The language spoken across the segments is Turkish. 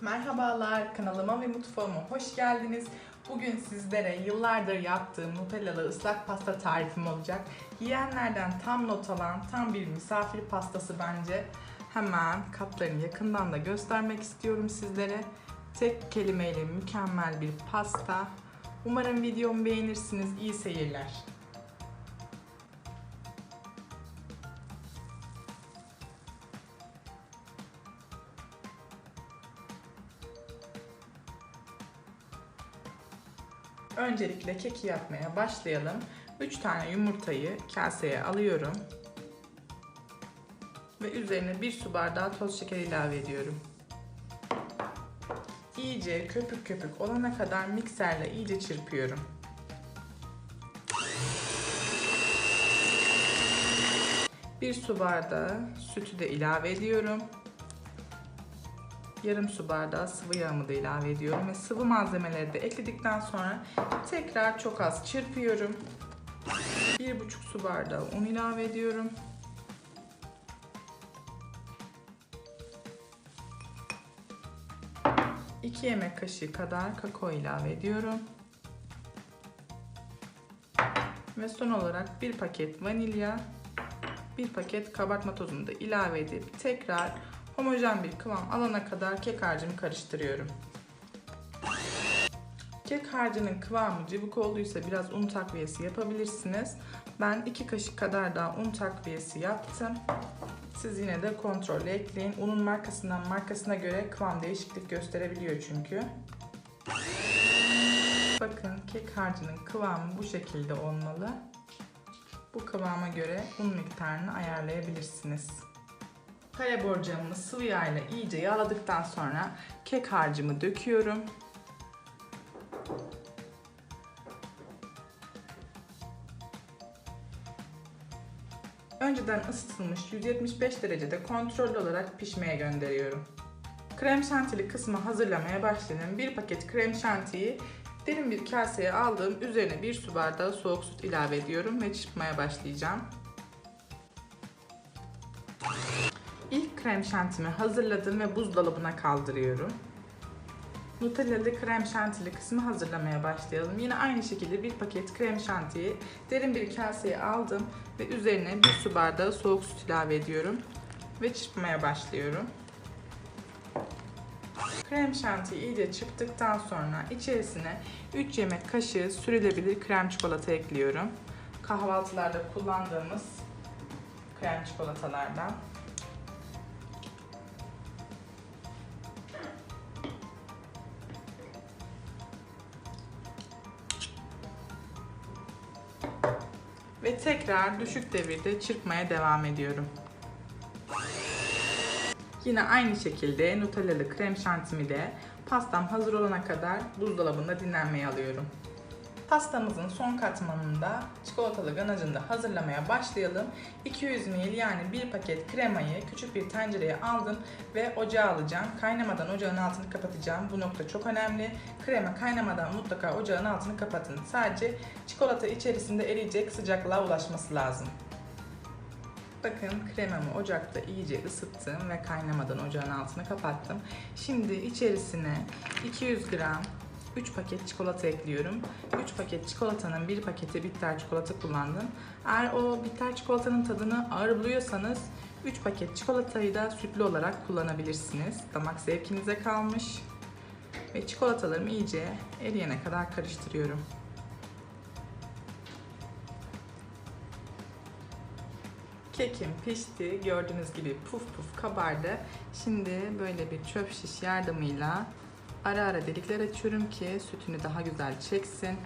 Merhabalar, kanalıma ve mutfağıma hoş geldiniz. Bugün sizlere yıllardır yaptığım Nutellalı ıslak pasta tarifim olacak. Yiyenlerden tam not alan, tam bir misafir pastası bence. Hemen kaplarını yakından da göstermek istiyorum sizlere. Tek kelimeyle mükemmel bir pasta. Umarım videomu beğenirsiniz. İyi seyirler. Öncelikle keki yapmaya başlayalım. 3 tane yumurtayı kaseye alıyorum. Ve üzerine 1 su bardağı toz şeker ilave ediyorum. İyice köpük köpük olana kadar mikserle iyice çırpıyorum. Bir su bardağı sütü de ilave ediyorum. Yarım su bardağı sıvı yağımı da ilave ediyorum ve sıvı malzemeleri de ekledikten sonra tekrar çok az çırpıyorum. Bir buçuk su bardağı un ilave ediyorum. İki yemek kaşığı kadar kakao ilave ediyorum. Ve son olarak bir paket vanilya, bir paket kabartma tozunu da ilave edip tekrar homojen bir kıvam alana kadar kek harcımı karıştırıyorum. Kek harcının kıvamı cıvık olduysa biraz un takviyesi yapabilirsiniz. Ben 2 kaşık kadar daha un takviyesi yaptım. Siz yine de kontrollü ekleyin. Unun markasından markasına göre kıvam değişiklik gösterebiliyor çünkü. Bakın kek harcının kıvamı bu şekilde olmalı. Bu kıvama göre un miktarını ayarlayabilirsiniz. Kaya borcamımı sıvı yağ ile iyice yağladıktan sonra kek harcımı döküyorum. Önceden ısıtılmış 175 derecede kontrollü olarak pişmeye gönderiyorum. Krem şantili kısmı hazırlamaya başladım. Bir paket krem şantiyi derin bir kaseye aldığım üzerine bir su bardağı soğuk süt ilave ediyorum ve çırpmaya başlayacağım. İlk krem şantimi hazırladım ve buzdolabına kaldırıyorum. Nutellalı krem şantili kısmı hazırlamaya başlayalım. Yine aynı şekilde bir paket krem şantiyi derin bir kaseye aldım ve üzerine bir su bardağı soğuk süt ilave ediyorum ve çırpmaya başlıyorum. Krem şantiyi iyice çırptıktan sonra içerisine 3 yemek kaşığı sürülebilir krem çikolata ekliyorum. Kahvaltılarda kullandığımız krem çikolatalardan. Ve tekrar düşük devirde çırpmaya devam ediyorum. Yine aynı şekilde Nutellalı krem şantimi de pastam hazır olana kadar buzdolabında dinlenmeye alıyorum. Pastamızın son katmanında çikolatalı ganajını da hazırlamaya başlayalım. 200 ml yani bir paket kremayı küçük bir tencereye aldım ve ocağa alacağım. Kaynamadan ocağın altını kapatacağım. Bu nokta çok önemli. Krema kaynamadan mutlaka ocağın altını kapatın. Sadece çikolata içerisinde eriyecek sıcaklığa ulaşması lazım. Bakın kremamı ocakta iyice ısıttım ve kaynamadan ocağın altını kapattım. Şimdi içerisine 200 gram 3 paket çikolata ekliyorum. 3 paket çikolatanın bir paketi bitter çikolata kullandım. Eğer o bitter çikolatanın tadını ağır buluyorsanız 3 paket çikolatayı da sütlü olarak kullanabilirsiniz. Damak zevkinize kalmış. Ve çikolatalarımı iyice eriyene kadar karıştırıyorum. Kekim pişti. Gördüğünüz gibi puf puf kabardı. Şimdi böyle bir çöp şiş yardımıyla ara ara delikler açıyorum ki sütünü daha güzel çeksin.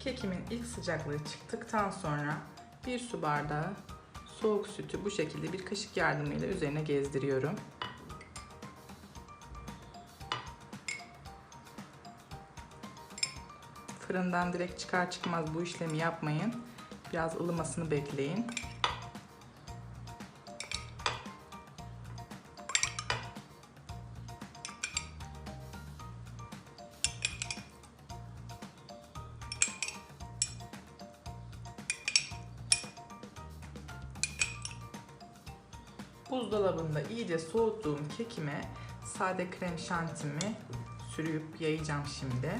Kekimin ilk sıcaklığı çıktıktan sonra bir su bardağı soğuk sütü bu şekilde bir kaşık yardımıyla üzerine gezdiriyorum. fırından direkt çıkar çıkmaz bu işlemi yapmayın. Biraz ılımasını bekleyin. Buzdolabında iyice soğuttuğum kekime sade krem şantimi sürüp yayacağım şimdi.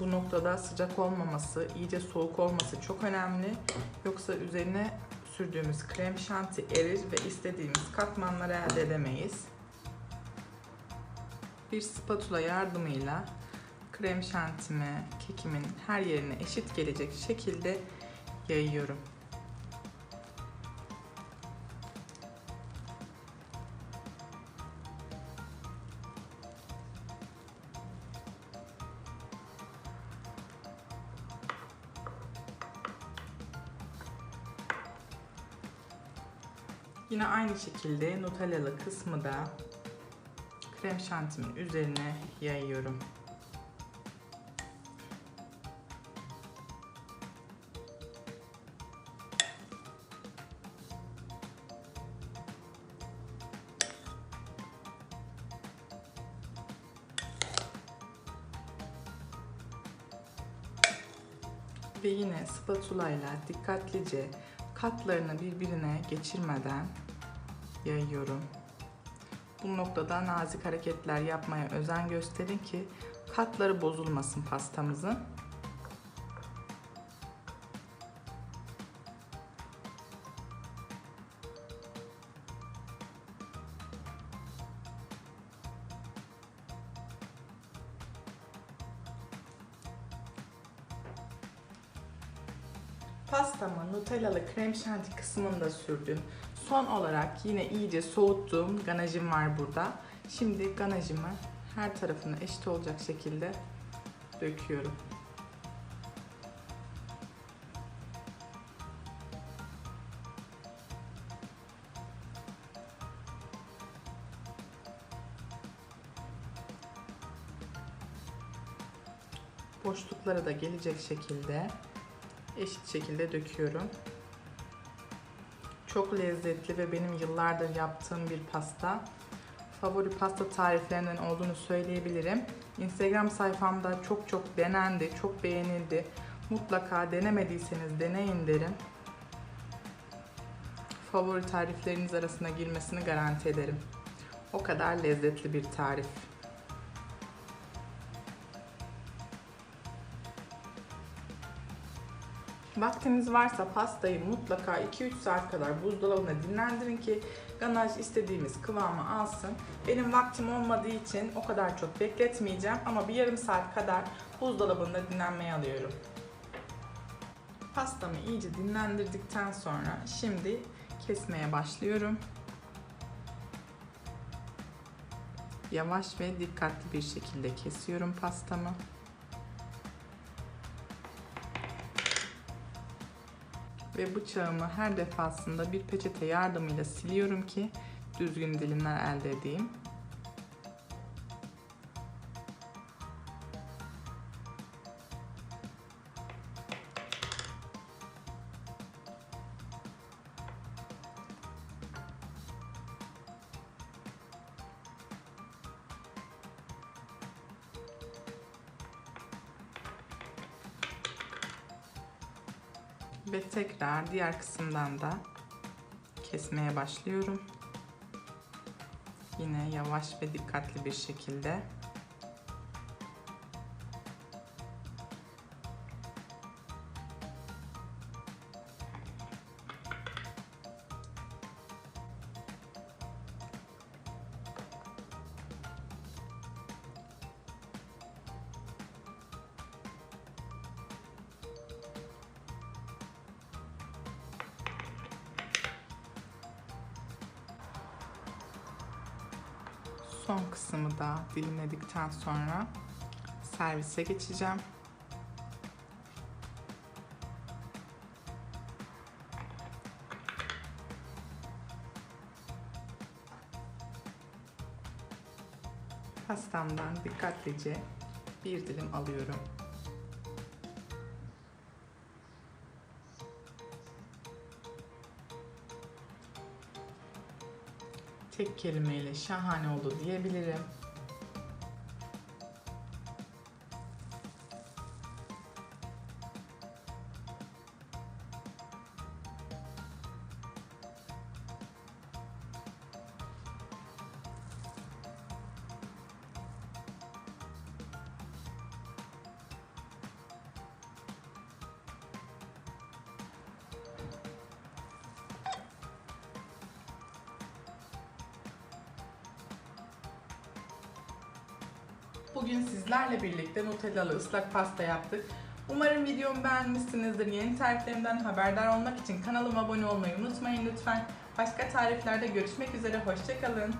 Bu noktada sıcak olmaması, iyice soğuk olması çok önemli. Yoksa üzerine sürdüğümüz krem şanti erir ve istediğimiz katmanları elde edemeyiz. Bir spatula yardımıyla krem şantimi kekimin her yerine eşit gelecek şekilde yayıyorum. Yine aynı şekilde Nutellalı kısmı da krem şantimin üzerine yayıyorum. Ve yine spatula ile dikkatlice katlarını birbirine geçirmeden yayıyorum. Bu noktada nazik hareketler yapmaya özen gösterin ki katları bozulmasın pastamızın. Pastamı Nutellalı krem şanti kısmında sürdüm. Son olarak yine iyice soğuttuğum ganajım var burada. Şimdi ganajımı her tarafına eşit olacak şekilde döküyorum. Boşluklara da gelecek şekilde eşit şekilde döküyorum. Çok lezzetli ve benim yıllardır yaptığım bir pasta. Favori pasta tariflerinden olduğunu söyleyebilirim. Instagram sayfamda çok çok denendi, çok beğenildi. Mutlaka denemediyseniz deneyin derim. Favori tarifleriniz arasına girmesini garanti ederim. O kadar lezzetli bir tarif. Vaktiniz varsa pastayı mutlaka 2-3 saat kadar buzdolabına dinlendirin ki ganaj istediğimiz kıvamı alsın. Benim vaktim olmadığı için o kadar çok bekletmeyeceğim ama bir yarım saat kadar buzdolabında dinlenmeye alıyorum. Pastamı iyice dinlendirdikten sonra şimdi kesmeye başlıyorum. Yavaş ve dikkatli bir şekilde kesiyorum pastamı. Ve bıçağımı her defasında bir peçete yardımıyla siliyorum ki düzgün dilimler elde edeyim. Ve tekrar diğer kısımdan da kesmeye başlıyorum. Yine yavaş ve dikkatli bir şekilde. Son kısmı da dilimledikten sonra servise geçeceğim. Pastamdan dikkatlice bir dilim alıyorum. Tek kelimeyle şahane oldu diyebilirim. Bugün sizlerle birlikte Nutellalı ıslak pasta yaptık. Umarım videomu beğenmişsinizdir. Yeni tariflerimden haberdar olmak için kanalıma abone olmayı unutmayın lütfen. Başka tariflerde görüşmek üzere, hoşçakalın.